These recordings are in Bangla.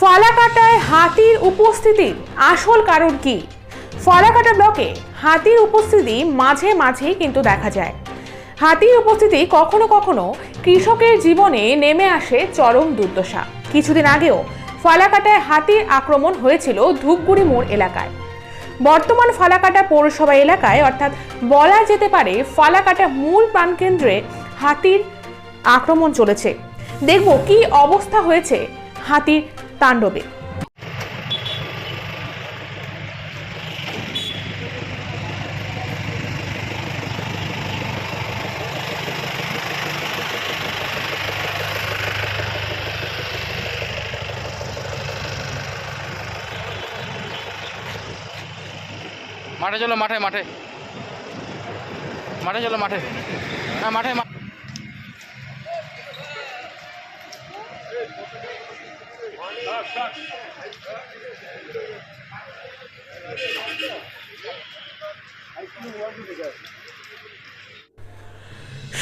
ফালাকাটায় হাতির উপস্থিতির আসল কারণ কি? ফালাকাটা ব্লকে হাতির উপস্থিতি মাঝে মাঝেই কিন্তু দেখা যায়। হাতির উপস্থিতি কখনো কখনো কৃষকের জীবনে নেমে আসে চরম দুর্দশা। কিছুদিন আগেও ফালাকাটায় হাতির আক্রমণ হয়েছিল ধূপগুড়ি মোড় এলাকায়। বর্তমান ফালাকাটা পৌরসভা এলাকায়, অর্থাৎ বলা যেতে পারে ফালাকাটা মূল প্রাণকেন্দ্রে হাতির আক্রমণ চলেছে। দেখব কি অবস্থা হয়েছে হাতির তাণ্ডবে। মাঠে চলো মাঠে মাঠে। মাঠে চলো মাঠে। হ্যাঁ মাঠে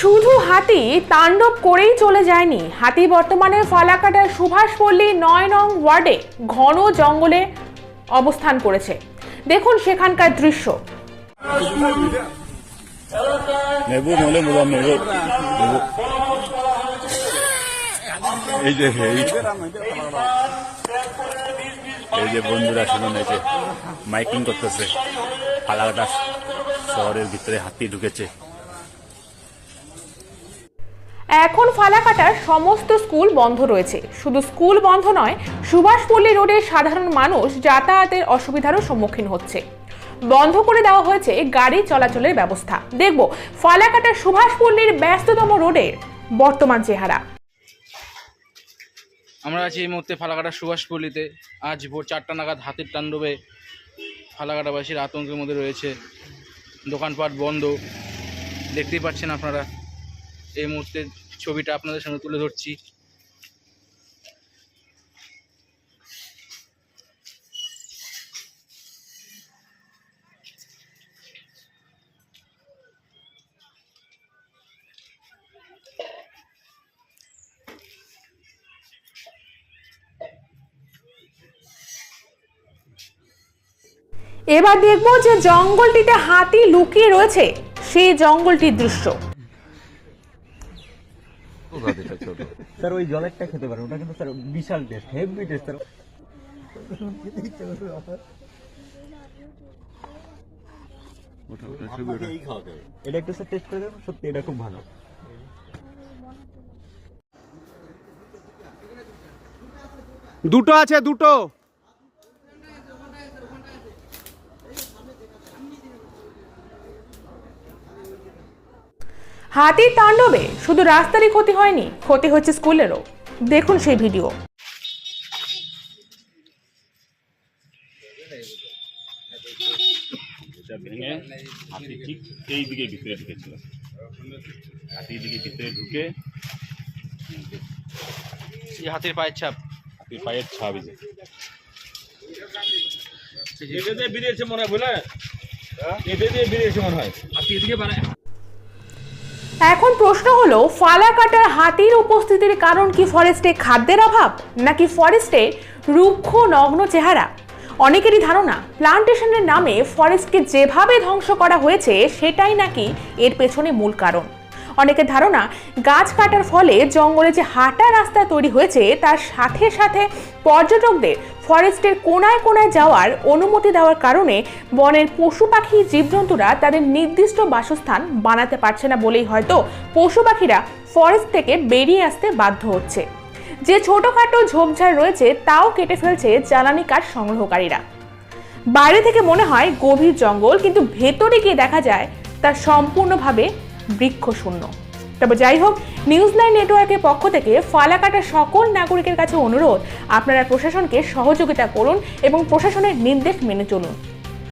শুধু হাতি, তাণ্ডব করেই চলে যায়নি। হাতি বর্তমানে ফালাকাটার সুভাষপল্লী নয় নং ওয়ার্ডে ঘন জঙ্গলে অবস্থান করেছে। দেখুন সেখানকার দৃশ্য। নেবু নেবু এই যে এই যে বন্ধুরা শুনুন, এই যে মাইকিং করতেছে। শহরের ভিতরে হাতি ঢুকেছে। এখন ফালাকাটার সমস্ত স্কুল বন্ধ রয়েছে। শুধু স্কুল বন্ধ নয়, সুভাষপল্লী রোডে সাধারণ মানুষ যাতায়াতের অসুবিধারও সম্মুখীন হচ্ছে। বন্ধ করে দেওয়া হয়েছে গাড়ি চলাচলের ব্যবস্থা। দেখব ফালাকাটার সুভাষপল্লীর ব্যস্ততম রোডের বর্তমান চেহারা। আমরা আছি এই মুহূর্তে ফালাকাটা সুভাষপল্লিতে। আজ ভোর চারটা নাগাদ হাতির তাণ্ডবে ফালাকাটাবাসীর আতঙ্কের মধ্যে রয়েছে। দোকানপাট বন্ধ। দেখতেই পাচ্ছেন আপনারা এই মুহূর্তে ছবিটা আপনাদের সামনে তুলে ধরছি। এবার দেখব যে জঙ্গলটিতে হাতি লুকিয়ে রয়েছে সেই জঙ্গলটির দৃশ্য। স্যার ওই জলেরটা খেতে পারেন ওটা কিন্তু স্যার বিশাল টেস্ট হেভি টেস্ট স্যার। এটা একটু স্যার টেস্ট করে দেবেন? সত্যি এটা খুব ভালো। দুটো আছে দুটো। হাতির তাণ্ডবে শুধু রাস্তারই ক্ষতি হয়নি ক্ষতি হচ্ছে স্কুলেরও। দেখুন সেই ভিডিও। এটা ভেঙে হাতি ঠিক এই দিকে ভিতরে ঢুকেছিল। হাতির দিকে ভিতরে ঢুকে হাতির পায়ের ছাপ। হাতির পায়ের ছাপ এই যে। এটা দিয়ে বেরিয়েছে মনে হয় বুঝলে? এটা দিয়ে বেরিয়েছে মনে হয়। এখন প্রশ্ন হলো ফালা কাটার হাতির উপস্থিতির কারণ কি ফরেস্টে খাদ্যের অভাব, নাকি ফরেস্টে রুক্ষ, নগ্ন চেহারা? অনেকেরই ধারণা প্লান্টেশনের নামে ফরেস্টকে যেভাবে ধ্বংস করা হয়েছে, সেটাই নাকি এর পেছনে মূল কারণ। অনেকের ধারণা, গাছ কাটার ফলে জঙ্গলে যে হাঁটা রাস্তা তৈরি হয়েছে, তার সাথে সাথে পর্যটকদের ফরেস্টের কোনায় কোনায় যাওয়ার অনুমতি দেওয়ার কারণে বনের পশু পাখি, জীবজন্তুরা তাদের নির্দিষ্ট বাসস্থান বানাতে পারছে না বলেই হয়তো পশু পাখিরা ফরেস্ট থেকে বেরিয়ে আসতে বাধ্য হচ্ছে। যে ছোটখাটো ঝোপঝাড় রয়েছে তাও কেটে ফেলছে জ্বালানি কাঠ সংগ্রহকারীরা। বাইরে থেকে মনে হয় গভীর জঙ্গল, কিন্তু ভেতরে গিয়ে দেখা যায় তা সম্পূর্ণভাবে বৃক্ষশূন্য। তবে যাই হোক নিউজ নাইন নেটওয়ার্কের পক্ষ থেকে ফালাকাটা সকল নাগরিকের কাছে অনুরোধ, আপনারা প্রশাসনকে সহযোগিতা করুন এবং প্রশাসনের নির্দেশ মেনে চলুন।